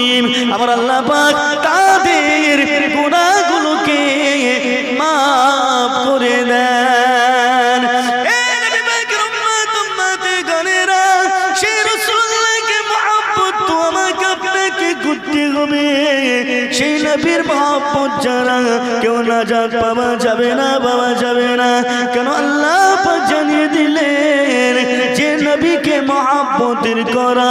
রহিম আমার আল্লাহ পাক তাদের গুনাহগুলোকে মাফ করে দেন। যারা, কেউ না যাক যাবে না, পাওয়া যাবে না। কেন আল্লাহ জানিয়ে দিলেন যে নবীকে মহাব্বতের করা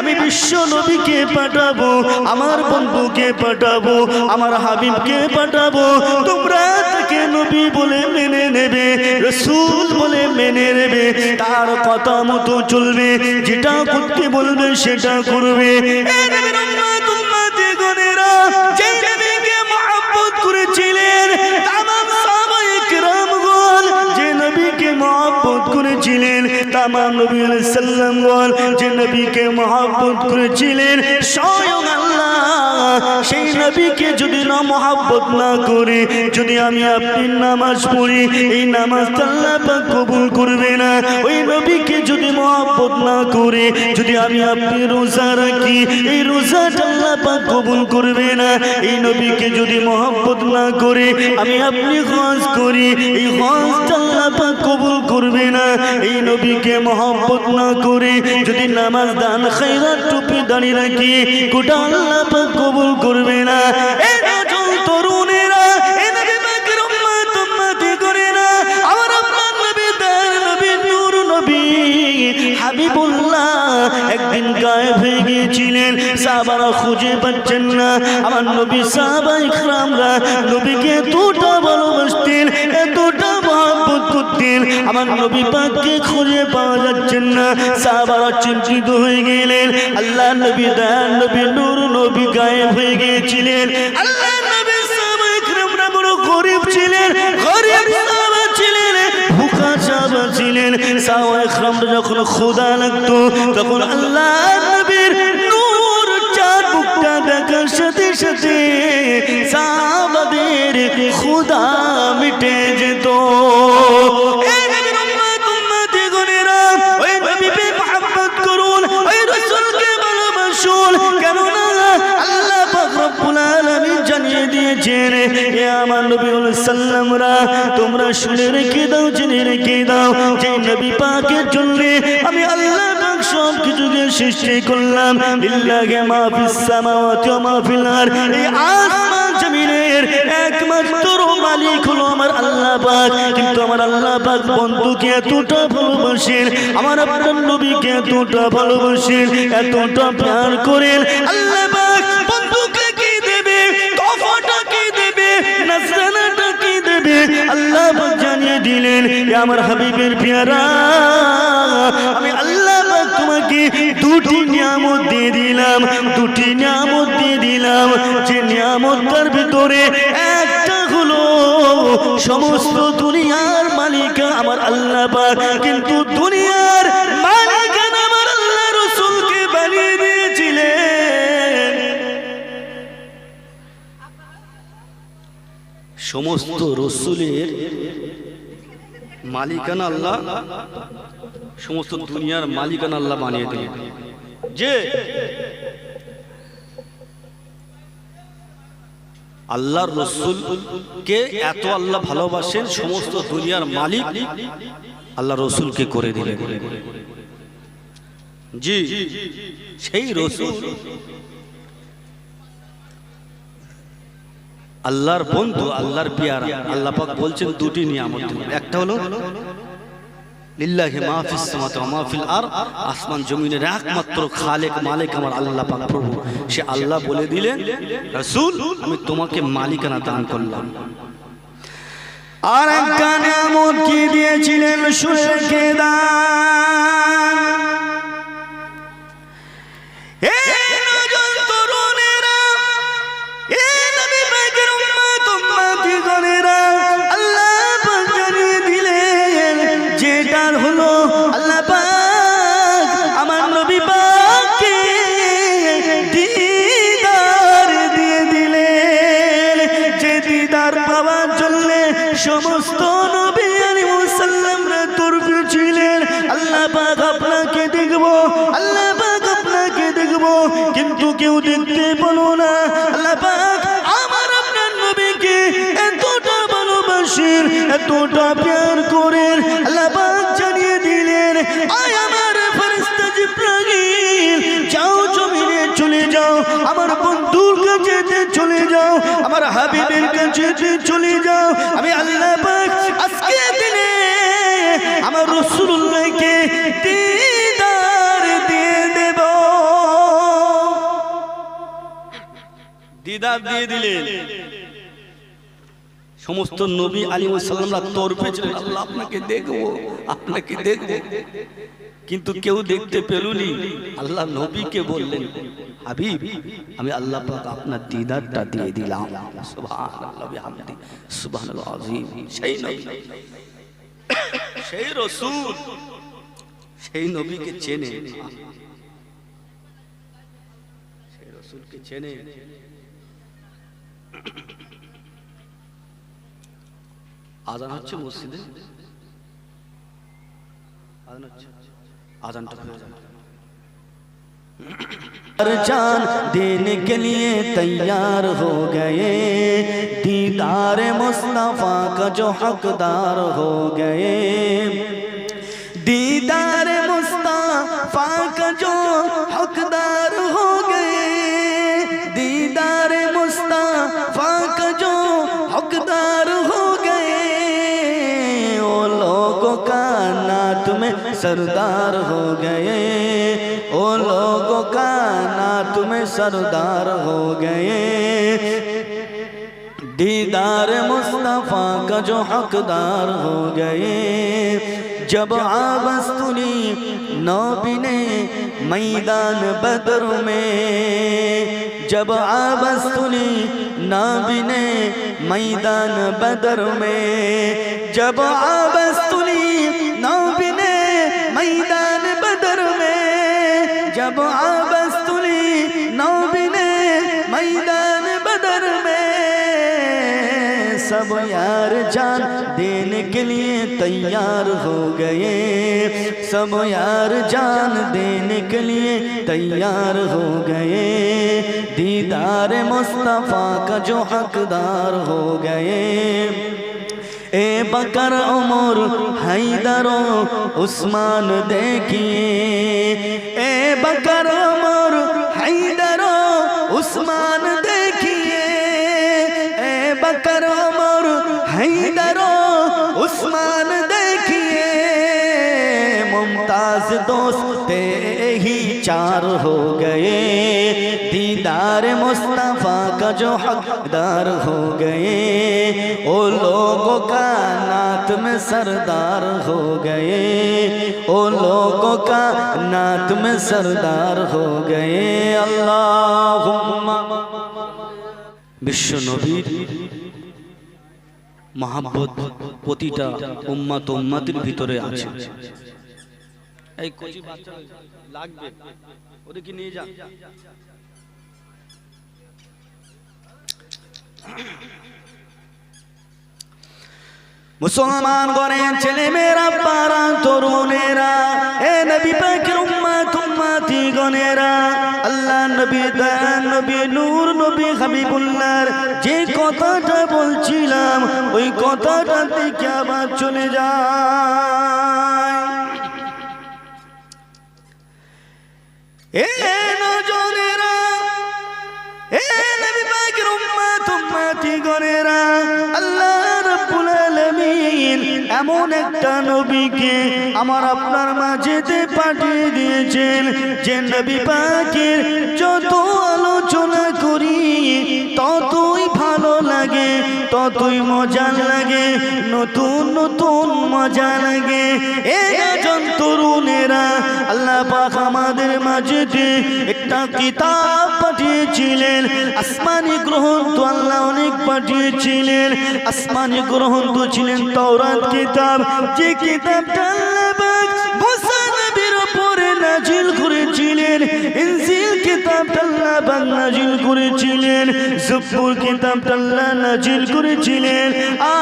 আমি বিশ্ব নবীকে পাঠাবো, আমার বন্ধুকে পাঠাবো, আমার হাবিবকে পাঠাবো। তোমরা তাকে নবী বলে মেনে নেবে, রসুল বলে মেনে নেবে। তার কথা মতো চলবে, যেটা করতে বলবে সেটা করবে। এ করেছিলেন। তামাম নবী বল, যে নবীকে মহাব্বত করেছিলেন, স্বয়ং আল্লাহ সেই নবীকে যদি না মহাব্বত না করে, যদি আমি আপনি নামাজ পড়ি, এই নামাজ আল্লাহ কবুল করবে না। ওই নবীকে যদি মহব্বত না করে যদি আমি আপনি রোজা রাখি, এই রোজা আল্লাহ পাক কবুল করবে না। এই নবীকে যদি মহব্বত না করে আমি আপনি হজ করি, এই হজ আল্লাহ পাক কবুল করবে না। এই নবীকে মহব্বত না করে যদি নামাজ দান খাইরাত টুপি দাঁড়িয়ে রাখি, গোটা আল্লাহ কবুল করবে না। এ একদিন গায়েব হয়ে গিয়েছিলেন, সাহাবারা খুঁজে পাচ্ছেন না। আমার নবী সাহাবা ইকরামরা নবীকে এতটা ভালোবাসতেন, এতটা মহব্বত করতেন। আমার নবী পাককে খুঁজে পাওয়া যাচ্ছেন না। সাহাবারা চিন্তিত হয়ে গেলেন আল্লাহ নবী দয়াল নবী, নূর নবী গায়েব হয়ে গিয়েছিলেন। আল্লাহ নবী সাহাবা ইকরামরা বড় গরিব ছিলেন, গরিব ভুকা সাহাবা ছিলেন সাহাবা ইকরামরা যখন খোদা লাগতো, তখন আল্লাহ নবীর নূর চাঁদ বুকটা দেখার সাথে সাথে দিয়েছেন, এ আমার নবীউল সাল্লামরা, তোমরা শুনে রেখে দাও জেনে রেখে দাও যে নবী পাকের জন্য আমি আল্লাহ সব হলো আমার কিন্তু আমার আল্লাহ বন্ধুকে এতটা ভালোবাসেন আমার এতটা ভালোবাসেন এতটা প্যার করেন আল্লাহ দেবে নাসরানাটা কি দেবে। আল্লাহ জানিয়ে দিলেন আমার হাবিবের পেয়ারা, আমি আল্লাহ তোমাকে দুটি নিয়ামত দিয়ে দিলাম, দুটি নিয়ামত দিয়ে দিলাম। যে ভিতরে একটা হলো, সমস্ত দুনিয়ার মালিক আমার আল্লাহ কিন্তু দুনিয়ার মালিক সমস্ত রসুলের মালিকানা আল্লাহ, সমস্ত দুনিয়ার মালিকানা আল্লাহ বানিয়ে দিলেন। যে আল্লাহর রসুলকে এত আল্লাহ ভালোবাসেন, সমস্ত দুনিয়ার মালিক আল্লাহ রসুলকে করে দিলেন। জি, সেই রসুল আল্লাহর বন্ধু, আল্লাহর পিয়ারা। আল্লাহ পাক বলছেন দুটি নিয়ামত একটা হলো আর আসমান একমাত্র খালেক, মালিক আমার আল্লাহ সে আল্লাহ বলে দিলেন আমি তোমাকে মালিকানা দান করলাম। আর দিয়েছিলেন রেখে কিন্তু কেউ দেখতে পেল না। আমার আপনার নবীকে এতটা ভালোবাসেন, এতটা প্যার করেন। দিলেন আমার ফেরেশতা জিব্রাইল চলে যাও, আমার বন্ধুর চলে যাও, আমার চলে যাও। আমি দিদার দিদার দিয়ে দিলেন। সমস্ত নবী আলী সাল্লামরা তরফে ছিলেন আল্লাহ আপনাকে দেখব আপনাকে দেখব। কিন্তু কেউ দেখতে পেলুনি। আল্লাহ নবীকে বললেন, হাবিব, আমি আল্লাহ আপনার দিদারটা দিয়ে দিলাম। সেই সেই রাসূল, সেই নবীকে চেনে। সেই রাসূলকে চেনে। আজান হচ্ছে মসজিদে আজান হচ্ছে আজানটা হয়ে যাবে जान देने के लिए तैयार हो गए दीदार मुस्तफ़ा का जो हकदार हो गए सरदार हो गए ओ लोगों का नात में सरदार हो गए। दीदार मुस्तफ़ा का जो हकदार हो गए। जब आबस्तुनी नौबिने मैदान बदर में। जब आबस्तुनी नाबिने मैदान बदर में। जब आबस्तुनी जब आबस तुली नौबिने मैदान बदर में, सब यार जान देने के लिए तैयार हो गए। सब यार जान देने के लिए तैयार हो गए। दीदार मुस्तफ़ा का जो हकदार हो गए। ए बकर उमर हैदरों उस्मान देखिए। चार हो गए दीदार मुस्तफ़ा का जो हकदार हो गए ओ लोगों का नात में सरदार हो गए ओ लोगों का नात में सरदार हो गए अल्लाह বিশ্ব নবীর মহাব্বত প্রতিটা উম্মাত উম্মাতির ভিতরে আছে এই কচি বাচ্চা লাগবে, ওদেরকে নিয়ে যা। মুসলমান গণের ছেলে মেয়েরা পারা তরুণেরা, এ নবী পাকের উম্মাত উম্মাতি গণেরা আল্লাহ নবী দয়ান নবী নূর, নবী হাবিবুল্লাহর যে কথাটা বলছিলাম, ওই কথাটা থেকে আবার চলে যায় এ নবী পাকের উম্মত উম্মতি গণেরা আল্লাহ আলামিন, এমন একটা নবীকে আমার আপনার মাঝেতে পাঠিয়ে দিয়েছেন। যে নবী পাকের যত আলোচনা করি, ততই ভালো লাগে, ততই মজা লাগে, নতুন নতুন মজা লাগে। একজন তরুণেরা আল্লাহ পাক আমাদের মাঝেতে একটা কিতাব পাঠিয়েছিলেন। আসমানি গ্রন্থ আল্লাহ অনেক পাঠিয়েছিলেন। আসমানি গ্রন্থ ছিলেন তওরাত কিতাব। যে উপরে নাজিল করেছিলেন নাজিল নাজিল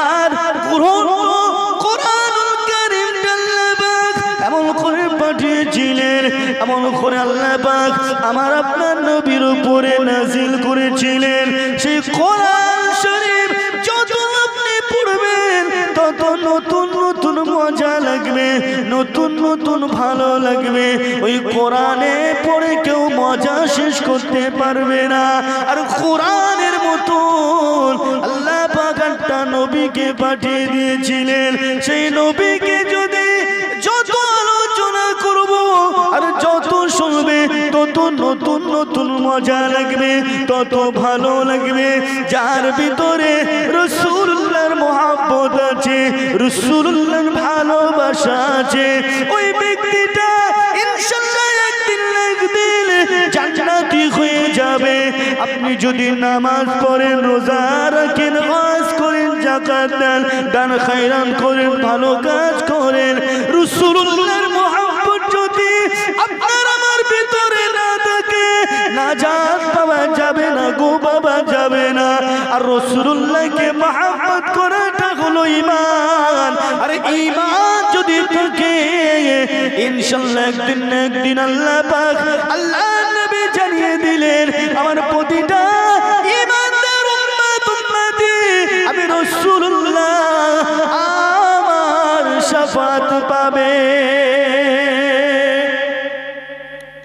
আর এমন করে আল্লাহ পাক আমার আপনার নবীর উপরে নাজিল করেছিলেন, সেই কোরআন শরীফ যত আপনি পড়বেন, তত নতুন নতুন মজা লাগবে, নতুন নতুন ভালো লাগবে। ওই কোরআনে পড়ে কেউ মজা শেষ করতে পারবে না। আর কোরআনের মতন আল্লাহ পাক একটা নবীকে পাঠিয়ে দিয়েছিলেন, সেই নবীকে যদি নতুন মজা লাগবে, তত ভালো লাগবে। যার ভিতরে রসুল্লাহর মহাব্বত আছে, রসুল্লাহর ভালোবাসা আছে, ওই ব্যক্তিটা আপনি যদি নামাজ পড়েন, রোজা রাখেন ওয়াজ করেন জাকাত দেন দান খায়রান করেন, ভালো কাজ করেন, রসুল্লাহর রসুল্লাহকে মহাব্বত করাটা হলো ইমান আর ইমান যদি থাকে ইনশাল্লাহ একদিন একদিন আল্লাহ পাক আল্লাহ নবী জানিয়ে দিলেন, আমার প্রতিটা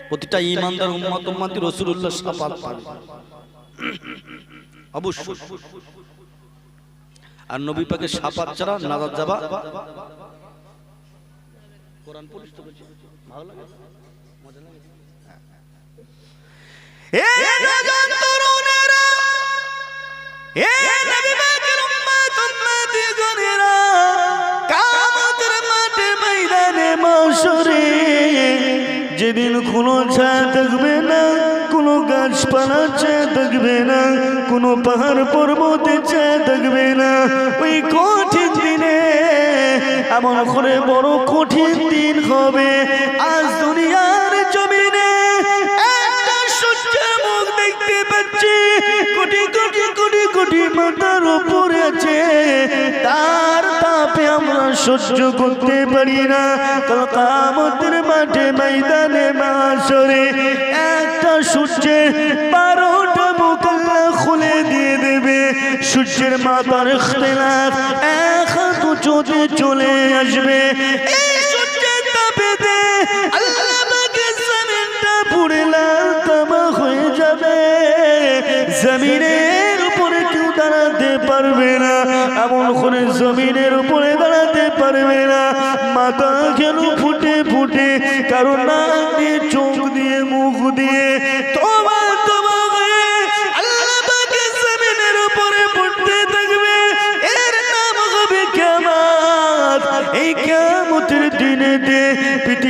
প্রতিটা ইমানদার উম্মত উম্মতি রাসূলুল্লাহ শাফাত পাবে। অবশ্যই। আর নবী পাকের শাফাত ছাড়া নাজাত যাবা। কোরআন পড়িস তো বলছি ভালো লাগে? মজা লাগে? এ নজন তরুণেরা এ নবী পাকের উম্মত উম্মতি গণেরা কিয়ামতের মাঠে ময়দানে যেদিন কোনো ছায়া থাকবে না গাছপালা চেয়ে থাকবে না, কোনো পাহাড় পর্বতে চেয়ে দেখবে না। ওই কঠিন দিনে, এমন করে বড় কঠিন দিন হবে। আজ দুনিয়ার জমিনে একটা সূর্যের মুখ দেখতে পাচ্ছি। কোটি কোটি কোটি কোটি মাথার উপরে আছে। তার তাপে আমরা সহ্য করতে পারি না। কামতের মাঠে, ময়দানে, মাসরে একটা সূর্যের বারোটা মুখ আল্লাহ খুলে দিয়ে দেবে। সূর্যের মাথার ইখতিলাফ এক হাত চলে আসবে। আল্লাহ জমিনটা লাল তামা হয়ে যাবে। জমিনের উপরে কেউ দাঁড়াতে পারবে না। এমন করে জমিনের উপরে দাঁড়াতে পারবে না। মাথা কেন ফুটে ফুটে কারণ দিয়ে, চোখ দিয়ে, মুখ দিয়ে। তোমা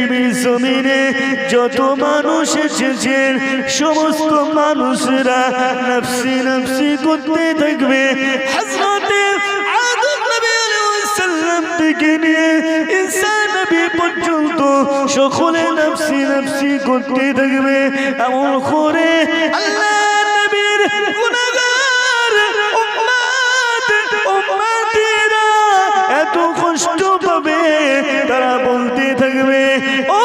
পৃথিবীর জমিনে যত মানুষ এসেছেন, সমস্ত মানুষরা নফসি নফসি করতে থাকবে। সকলে করতে থাকবে। এমন করে আল্লাহ নবীর থাকবে ও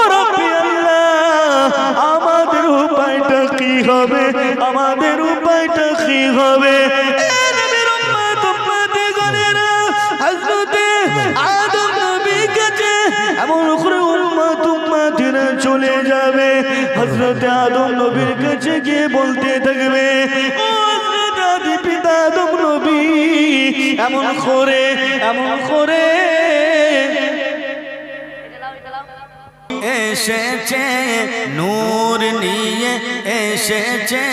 আল্লাহ, আমাদের উপায়টা কি হবে? আমাদের উপায়টা কি হবে? চলে যাবে। আদম নবীর কাছে গিয়ে বলতে থাকবে পিতা আদম নবী, এমন করে এমন করে এসেছে, নূর নিয়ে এসেছে।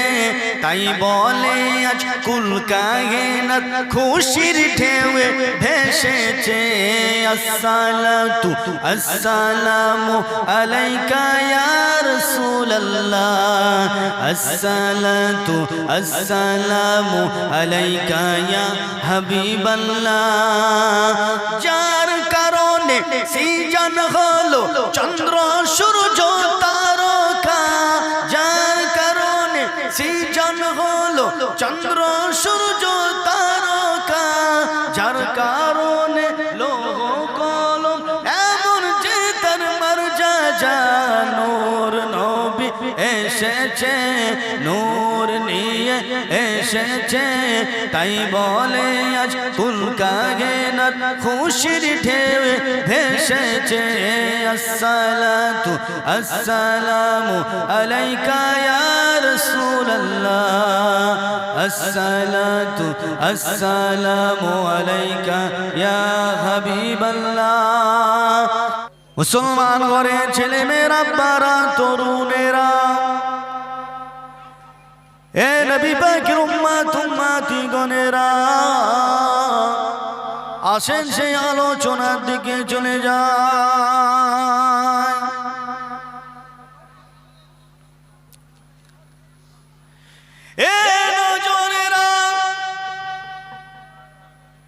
তাই বলে, আজ কুল কায়নাত খুশির ঢেউয়ে ভেসেছে। আসসালাতু আসসালামু আলাইকা ইয়া রাসূলুল্লাহ। আসসালাতু আসসালামু আলাইকা ইয়া হাবিবাল্লাহ। যার সিজন হলো চন্দ্র, সূর্য তারকা যার কারণে সিজন হলো চন্দ্র, সূর্য তারকা যার কারণে লোহ কলম এমন যে তার মার যা নবী এসেছে, নূর এসেছে, তাই বলে আজ কুলকা গেনার খুশির ঢেউ ভেসেছে। আসসালাতু আসসালামু আলাইকা ইয়া রাসূলুল্লাহ। আসসালাতু আসসালামু আলাইকা ইয়া হাবিবাল্লাহ। মুসলমান ঘরে ছেলে মেয়েরা পারা তরুণেরা এ নবী পাকের উম্মাত উম্মাতি গণেরা আসেন সেই আলোচনার দিকে চলে যায়। এ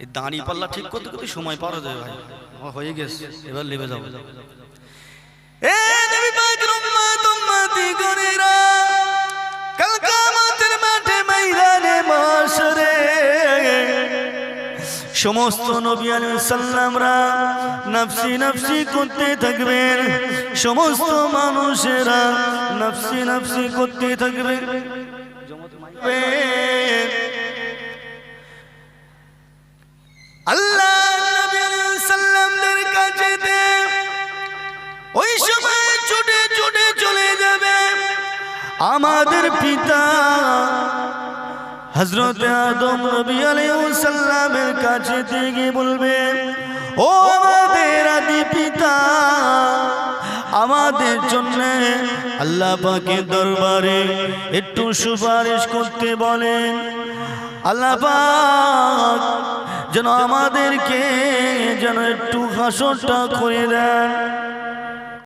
এই দাঁড়ি পাল্লা ঠিক করতে করতে সময় পার হয়ে ভাই। হয়ে গেছে এবার লেবে যাব। এ নবী পাকের উম্মাত উম্মাতি গণেরা সমস্ত নবী আলাইহিস সালামরা নাফসি নফসি করতে থাকবেন। সমস্ত মানুষেরা নাফসি নাফসি করতে থাকবে আল্লাহ ওই চলে যাবে। আমাদের পিতা হজরত আদম নবী আলাইহিসসালামের কাছে থেকে বলবে, ও আমাদের আদি পিতা, আমাদের জন্য আল্লাহ পাকের দরবারে একটু সুপারিশ করতে বলেন। আল্লাহ পাক যেন আমাদেরকে যেন একটু হাসরটা করে দেন।